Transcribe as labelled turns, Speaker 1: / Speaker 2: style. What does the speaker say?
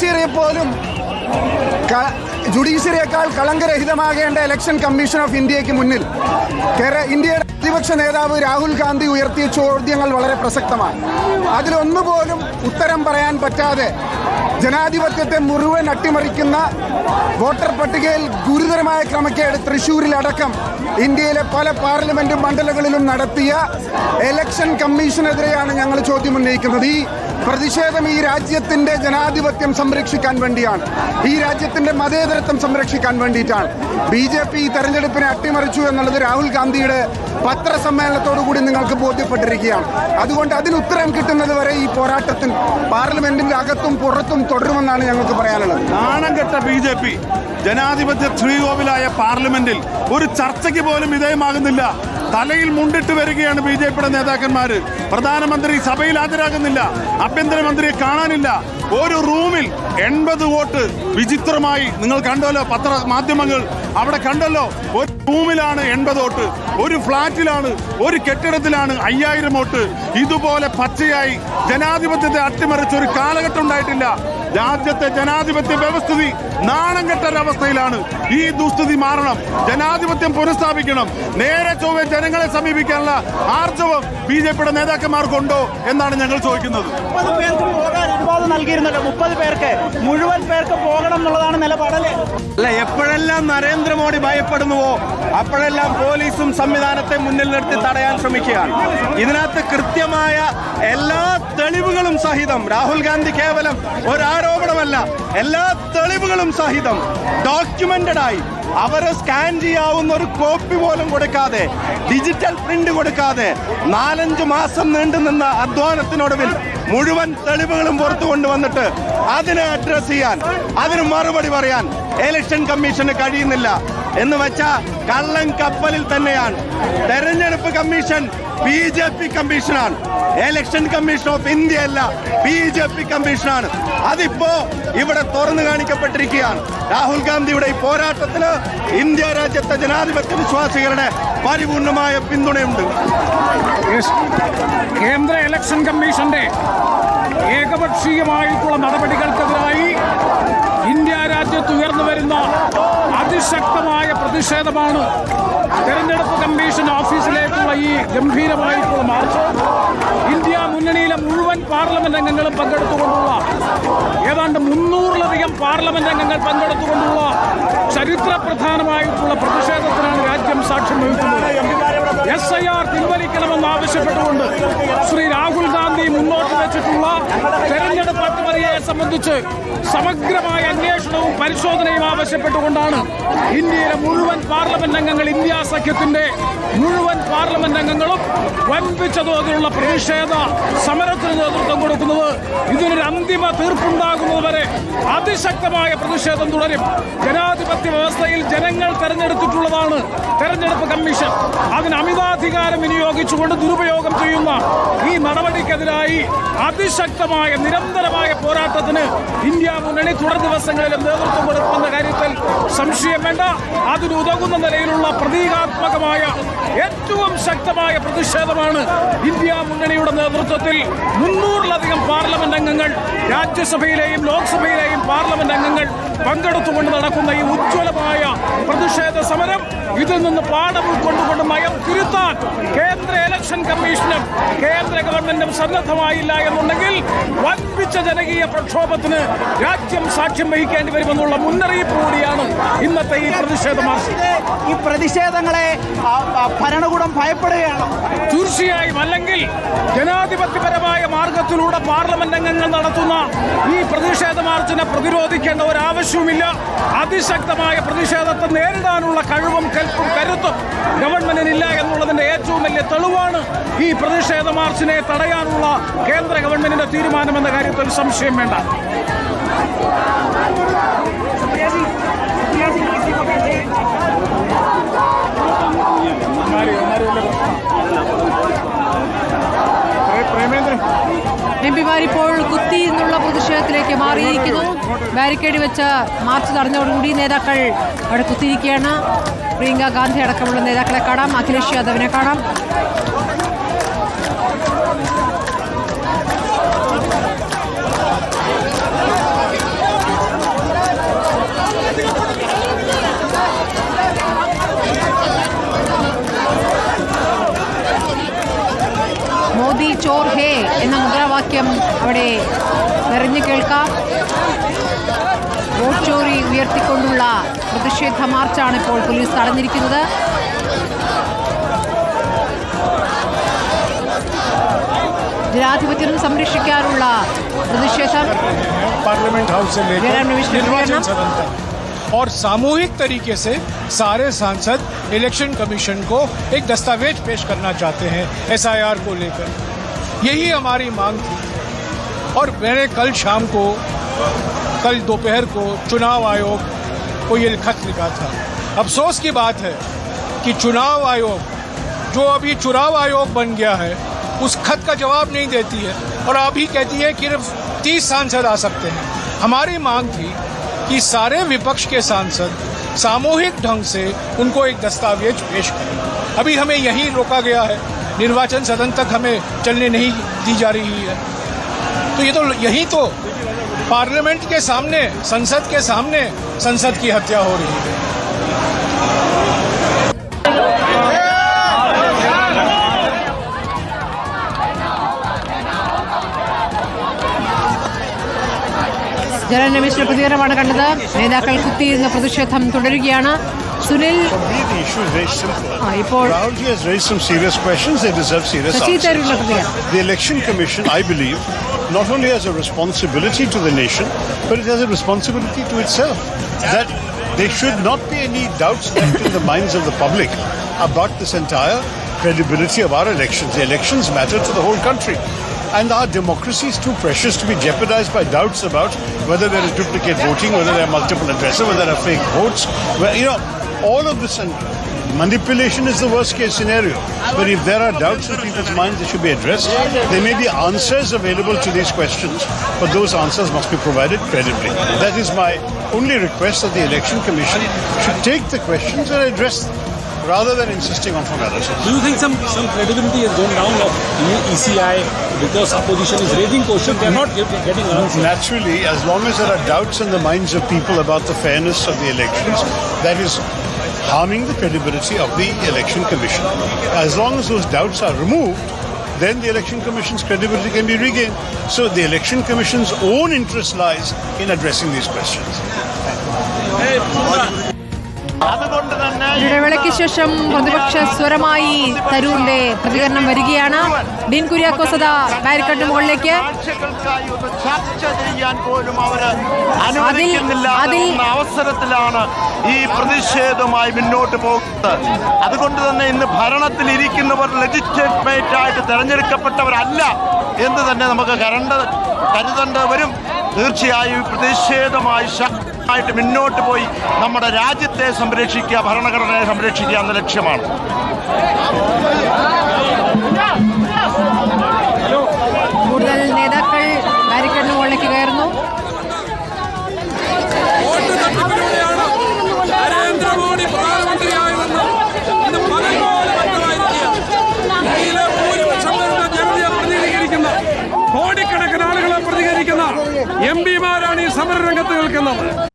Speaker 1: ജുഡീഷ്യറിയെ പോലും ജുഡീഷ്യറിയേക്കാൾ കളങ്കരഹിതമാകേണ്ട ഇലക്ഷൻ കമ്മീഷൻ ഓഫ് ഇന്ത്യയ്ക്ക് മുന്നിൽ. കേരള ഇന്ത്യയുടെ പ്രതിപക്ഷ നേതാവ് രാഹുൽ ഗാന്ധി ഉയർത്തിയ ചോദ്യങ്ങൾ വളരെ പ്രസക്തമാണ്. അതിലൊന്നുപോലും ഉത്തരം പറയാൻ പറ്റാതെ ജനാധിപത്യത്തെ മുഴുവൻ അട്ടിമറിക്കുന്ന വോട്ടർ പട്ടികയിൽ ഗുരുതരമായ ക്രമക്കേട് തൃശൂരിലടക്കം ഇന്ത്യയിലെ പല പാർലമെന്റ് മണ്ഡലങ്ങളിലും നടത്തിയ ഇലക്ഷൻ കമ്മീഷനെതിരെയാണ് ഞങ്ങൾ ചോദ്യം ഉന്നയിക്കുന്നത്. ഈ പ്രതിഷേധം ഈ രാജ്യത്തിന്റെ ജനാധിപത്യം സംരക്ഷിക്കാൻ വേണ്ടിയാണ്. ഈ രാജ്യത്തിന്റെ മതേതരത്വം സംരക്ഷിക്കാൻ വേണ്ടിയിട്ടാണ്. ബി ജെ പി ഈ തെരഞ്ഞെടുപ്പിനെ അട്ടിമറിച്ചു എന്നുള്ളത് രാഹുൽ ഗാന്ധിയുടെ പത്രസമ്മേളനത്തോടു കൂടി നിങ്ങൾക്ക് ബോധ്യപ്പെട്ടിരിക്കുകയാണ്. അതുകൊണ്ട് അതിന് ഉത്തരം കിട്ടുന്നത് വരെ ഈ പോരാട്ടത്തിൽ പാർലമെന്റിന്റെ അകത്തും പുറത്തും തുടരുമെന്നാണ് ഞങ്ങൾക്ക് പറയാനുള്ളത്.
Speaker 2: നാണം കെട്ട ബി ജെ പി ജനാധിപത്യ ശ്രീകോവിലായ പാർലമെന്റിൽ ഒരു ചർച്ചയ്ക്ക് പോലും വിധേയമാകുന്നില്ല. തലയിൽ മുണ്ടിട്ട് വരികയാണ് ബി ജെ പിയുടെ നേതാക്കന്മാർ പ്രധാനമന്ത്രി സഭയിൽ ഹാജരാകുന്നില്ല. ആഭ്യന്തരമന്ത്രിയെ കാണാനില്ല. ഒരു റൂമിൽ എൺപത് വോട്ട് വിചിത്രമായി നിങ്ങൾ കണ്ടല്ലോ പത്ര മാധ്യമങ്ങൾ അവിടെ കണ്ടല്ലോ. ഒരു റൂമിലാണ് എൺപത് വോട്ട് ഒരു ഫ്ളാറ്റിലാണ് ഒരു കെട്ടിടത്തിലാണ് അയ്യായിരം വോട്ട്. ഇതുപോലെ പച്ചയായി ജനാധിപത്യത്തെ അട്ടിമറിച്ച ഒരു കാലഘട്ടം ഉണ്ടായിട്ടില്ല. രാജ്യത്തെ ജനാധിപത്യ വ്യവസ്ഥിതി നാണം കെട്ടൊരവസ്ഥയിലാണ് ഈ ദുസ്ഥിതി മാറണം. ജനാധിപത്യം പുനഃസ്ഥാപിക്കണം. നേരെ ചൊവ്വെ ജനങ്ങളെ സമീപിക്കാനുള്ള ആർജവം ബി ജെ പിയുടെ നേതാക്കന്മാർക്കുണ്ടോ എന്നാണ് ഞങ്ങൾ ചോദിക്കുന്നത്.
Speaker 3: അനുവാദം നൽകിയിരുന്നല്ലോ. മുപ്പത് പേർക്ക് മുഴുവൻ പേർക്ക് പോകണം എന്നുള്ളതാണ് നിലപാടല്ലേ?
Speaker 4: അല്ല എപ്പോഴെല്ലാം നരേന്ദ്രമോദി ഭയപ്പെടുന്നുവോ അപ്പോഴെല്ലാം പോലീസും സംവിധാനത്തെ മുന്നിൽ നിർത്തി തടയാൻ ശ്രമിക്കുകയാണ്. ഇതിനകത്ത് കൃത്യമായ എല്ലാ തെളിവുകളും സഹിതം രാഹുൽ ഗാന്ധി കേവലം ഒരാരോപണമല്ല എല്ലാ തെളിവുകളും സഹിതം ഡോക്യുമെന്റഡ് ആയി അവരെ സ്കാൻ ചെയ്യാവുന്ന ഒരു കോപ്പി പോലും കൊടുക്കാതെ ഡിജിറ്റൽ പ്രിന്റ് കൊടുക്കാതെ നാലഞ്ച് മാസം നീണ്ടുനിന്ന അധ്വാനത്തിനൊടുവിൽ മുഴുവൻ തെളിവുകളും പുറത്തു കൊണ്ടുവന്നിട്ട് അതിനെ അഡ്രസ് ചെയ്യാൻ അതിന് മറുപടി പറയാൻ ഇലക്ഷൻ കമ്മീഷന് കഴിയുന്നില്ല. എന്ന് വെച്ചാൽ കള്ളൻ കപ്പലിൽ തന്നെയാണ്. തെരഞ്ഞെടുപ്പ് കമ്മീഷൻ ബി ജെ പി കമ്മീഷനാണ്. എലക്ഷൻ കമ്മീഷൻ ഓഫ് ഇന്ത്യ അല്ല ബി ജെ പി കമ്മീഷനാണ്. അതിപ്പോ ഇവിടെ തുറന്നു കാണിക്കപ്പെട്ടിരിക്കുകയാണ്. രാഹുൽ ഗാന്ധിയുടെ ഈ പോരാട്ടത്തിന് ഇന്ത്യ രാജ്യത്തെ ജനാധിപത്യ വിശ്വാസികളുടെ പരിപൂർണമായ പിന്തുണയുണ്ട്.
Speaker 5: കേന്ദ്ര ഇലക്ഷൻ കമ്മീഷന്റെ ഏകപക്ഷീയമായിട്ടുള്ള നടപടികൾക്കെതിരായി ഇന്ത്യ രാജ്യത്ത് ഉയർന്നു വരുന്ന അതിശക്തമായ പ്രതിഷേധമാണ് തെരഞ്ഞെടുപ്പ് കമ്മീഷൻ ഓഫീസിലേക്കുള്ള ഈ ഗംഭീരമായിട്ടുള്ള മാർച്ച് ഇന്ത്യ മുന്നണിയിലെ മുഴുവൻ പാർലമെന്റ് അംഗങ്ങളും പങ്കെടുത്തുകൊണ്ടുള്ള ഏതാണ്ട് മുന്നൂറിലധികം പാർലമെന്റ് അംഗങ്ങൾ പങ്കെടുത്തുകൊണ്ടുള്ള ചരിത്ര പ്രധാനമായിട്ടുള്ള പ്രതിഷേധത്തിനാണ് രാജ്യം സാക്ഷ്യം വഹിക്കുന്നത്. എസ് ഐ ആർ പിൻവലിക്കണമെന്ന് ആവശ്യപ്പെട്ടുകൊണ്ട് ശ്രീ രാഹുൽ ഗാന്ധി മുന്നോട്ട് വെച്ചിട്ടുള്ള തെരഞ്ഞെടുപ്പ് അട്ടിമറിയെ സംബന്ധിച്ച് സമഗ്രമായ അന്വേഷണവും പരിശോധനയും ആവശ്യപ്പെട്ടുകൊണ്ടാണ് ഇന്ത്യയിലെ മുഴുവൻ പാർലമെന്റ് അംഗങ്ങൾ ഇന്ത്യ സഖ്യത്തിന്റെ മുഴുവൻ പാർലമെന്റ് അംഗങ്ങളും വൻപിച്ച തോതിലുള്ള പ്രതിഷേധ സമരത്തിന് നേതൃത്വം കൊടുക്കുന്നത് ഇതിനൊരു അന്തിമ തീർപ്പുണ്ടാകുന്നത് വരെ അതിശക്തമായ പ്രതിഷേധം തുടരും. ജനാധിപത്യ വ്യവസ്ഥയിൽ ജനങ്ങൾ തെരഞ്ഞെടുത്തിട്ടുള്ളതാണ് തെരഞ്ഞെടുപ്പ് കമ്മീഷൻ അതിന് അമിതാധികാരം വിനിയോഗിച്ചുകൊണ്ട് ദുരുപയോഗം ചെയ്യുന്ന ഈ നടപടിക്കെതിരായി അതിശക്തമായ നിരന്തരമായ പോരാട്ടത്തിന് ഇന്ത്യ മുന്നണി തുടർ ദിവസങ്ങളിലും നേതൃത്വം കൊടുക്കുമെന്ന കാര്യത്തിൽ സംശയം വേണ്ട. അതിനുതകുന്ന നിലയിലുള്ള പ്രതീകാത്മകമായ ഏറ്റവും ശക്തമായ പ്രതിഷേധമാണ് ഇന്ത്യ മുന്നണിയുടെ നേതൃത്വത്തിൽ മുന്നൂറിലധികം പാർലമെന്റ് അംഗങ്ങൾ രാജ്യസഭയിലെയും ലോക്സഭയിലെയും പാർലമെന്റ് അംഗങ്ങൾ പങ്കെടുത്തുകൊണ്ട് നടക്കുന്ന ഈ ഉജ്ജ്വലമായ പ്രതിഷേധ സമരം ഇതിൽ നിന്ന് പാഠം ഉൾക്കൊണ്ടുകൊണ്ട് നയം തിരുത്താൻ ഇലക്ഷൻ കമ്മീഷനും കേന്ദ്ര ഗവൺമെന്റും സന്നദ്ധമായില്ല എന്നുണ്ടെങ്കിൽ വൻപിച്ച ജനകീയ പ്രക്ഷോഭത്തിന് രാജ്യം സാക്ഷ്യം വഹിക്കേണ്ടി വരുമെന്നുള്ള മുന്നറിയിപ്പ് കൂടിയാണ് ഇന്നത്തെ ഈ പ്രതിഷേധ മാർച്ച്.
Speaker 3: ഈ പ്രതിഷേധങ്ങളെ ഭരണകൂടം ഭയപ്പെടുകയാണ്.
Speaker 5: തീർച്ചയായും അല്ലെങ്കിൽ ജനാധിപത്യപരമായ മാർഗത്തിലൂടെ പാർലമെന്റ് അംഗങ്ങൾ നടത്തുന്ന ഈ പ്രതിഷേധ മാർച്ചിനെ പ്രതിരോധിക്കേണ്ട ഒരാവശ്യവുമില്ല. അതിശക്തമായ പ്രതിഷേധത്തെ നേരിടാനുള്ള കഴിവും കൽപ്പും കരുത്തും ഗവൺമെന്റിനില്ല എന്നുള്ളതിന്റെ ഏറ്റവും വലിയ തെളിവാണ് ഈ പ്രതിഷേധ മാർച്ചിനെ തടയാനുള്ള കേന്ദ്ര ഗവൺമെന്റിന്റെ തീരുമാനമെന്ന കാര്യത്തിൽ സംശയം വേണ്ട.
Speaker 6: എം പിമാർ ഇപ്പോൾ കുത്തി എന്നുള്ള പ്രതിഷേധത്തിലേക്ക് മാറിയിരിക്കുന്നു. ബാരിക്കേഡ് വെച്ച് മാർച്ച് തടഞ്ഞതോടുകൂടി നേതാക്കൾ അവിടെ കുത്തിയിരിക്കുകയാണ്. പ്രിയങ്ക ഗാന്ധി അടക്കമുള്ള നേതാക്കളെ കാണാം. അഖിലേഷ് യാദവിനെ കാണാം. അവിടെ നിറഞ്ഞു കേൾക്കാം വോട്ട് ചോറി ഉയർത്തിക്കൊണ്ടുള്ള പ്രതിഷേധ മാർച്ചാണ് ഇപ്പോൾ പോലീസ് തടഞ്ഞിരിക്കുന്നത് ജനാധിപത്യം സംരക്ഷിക്കാനുള്ള പ്രതിഷേധം
Speaker 7: पार्लियामेंट हाउस से
Speaker 6: जयराम
Speaker 7: लेकर
Speaker 6: रमेश ने
Speaker 7: निर्वाचन
Speaker 6: किया ना?
Speaker 7: सदन तक और सामूहिक तरीके से सारे सांसद इलेक्शन कमीशन को एक दस्तावेज पेश करना चाहते हैं एसआईआर को लेकर यही हमारी मांग थी और मैंने कल शाम को, कल दोपहर को चुनाव आयोग को ये खत लिखा था। अफसोस की बात है कि चुनाव आयोग, जो अभी चुनाव आयोग बन गया है, उस खत का जवाब नहीं देती है और अभी कहती है कि सिर्फ़ तीस सांसद आ सकते हैं। हमारी मांग थी कि सारे विपक्ष के सांसद सामूहिक ढंग से उनको एक दस्तावेज़ पेश करें। अभी हमें यहीं रोका गया है। निर्वाचन सदन तक हमें चलने नहीं दी जा रही है। तो ये तो यही तो पार्लियामेंट के सामने संसद के सामने संसद की हत्या हो रही है
Speaker 6: ജനറൽ രമേശിന്റെ പ്രതികരണമാണ് കണ്ടത് നേതാക്കൾ കുത്തിയിരുന്ന പ്രതിഷേധം തുടരുകയാണ് Sunil
Speaker 8: For me, the issue is very simple.
Speaker 6: ആ, ഇപ്പോൾ
Speaker 8: Rahulji has raised some serious questions. They deserve serious
Speaker 6: Sasi തരൂരിന്റെ
Speaker 8: answers.
Speaker 6: പ്രതികരണം
Speaker 8: Not only has a responsibility to the nation, but it has a responsibility to itself. That there should not be any doubts left in the minds of the public about this entire credibility of our elections. The elections matter to the whole country. And our democracy is too precious to be jeopardized by doubts about whether there is duplicate voting, whether there are multiple addresses, whether there are fake votes. You know, all of this and manipulation is the worst case scenario. But if there are doubts in people's minds, they should be addressed. There may be answers available to these questions, but those answers must be provided credibly. That is my only request that the Election Commission should take the questions and address them rather than insisting on formalities.
Speaker 9: Do you think some, some credibility has gone down of ECI because opposition is raising questions, they are not getting answers?
Speaker 8: Naturally, as long as there are doubts in the minds of people about the fairness of the elections, that is harming the credibility of the Election Commission. As long as those doubts are removed, then the Election Commission's credibility can be regained. So the Election Commission's own interest lies in addressing these questions.
Speaker 6: ഇടവേളയ്ക്ക് ശേഷം പ്രതിപക്ഷ സ്വരമായി തരൂരിന്റെ പ്രതികരണം വരികയാണ്. ഡീൻ കുര്യാക്കോസ് അതാ ബാരിക്കഡിന് മുകളിലേക്ക്. അതിൽ-
Speaker 3: അവസരത്തിലാണ് ഈ പ്രതിഷേധവുമായി മുന്നോട്ട് പോകുന്നത്. അതുകൊണ്ട് തന്നെ ഇന്ന് ഭരണത്തിൽ ഇരിക്കുന്നവർ ലെജിസ്ലേറ്റ് ആയിട്ട് തെരഞ്ഞെടുക്കപ്പെട്ടവരല്ല എന്ന് തന്നെ നമുക്ക് കരണ്ട കരുതേണ്ടവരും തീർച്ചയായും പ്രതിഷേധമായി പ്രതിഷേധമായി ശക്തമായിട്ട് മുന്നോട്ട് പോയി നമ്മുടെ രാജ്യത്തെ സംരക്ഷിക്കുക ഭരണഘടനയെ സംരക്ഷിക്കുക എന്ന ലക്ഷ്യമാണ്.
Speaker 6: കൂടുതൽ നേതാക്കൾ ബാരിക്കഡിന് മുകളിലേക്ക് കയറുന്നു.
Speaker 5: വോട്ട് തട്ടിപ്പിലൂടെയാണ് നരേന്ദ്രമോദി പ്രധാനമന്ത്രിയായതെന്ന് ഇന്ന് പലപ്പോഴും വ്യക്തമായിരിക്കുകയാണ്. ഇന്ത്യയിലെ ഭൂരിപക്ഷം വരുന്ന ജനതയെ പ്രതിനിധീകരിക്കുന്ന കോടിക്കണക്കിന് ആളുകളെ പ്രതികരിക്കുന്ന എം പിമാരാണ് ഈ സമരരംഗത്ത് നിൽക്കുന്നത്.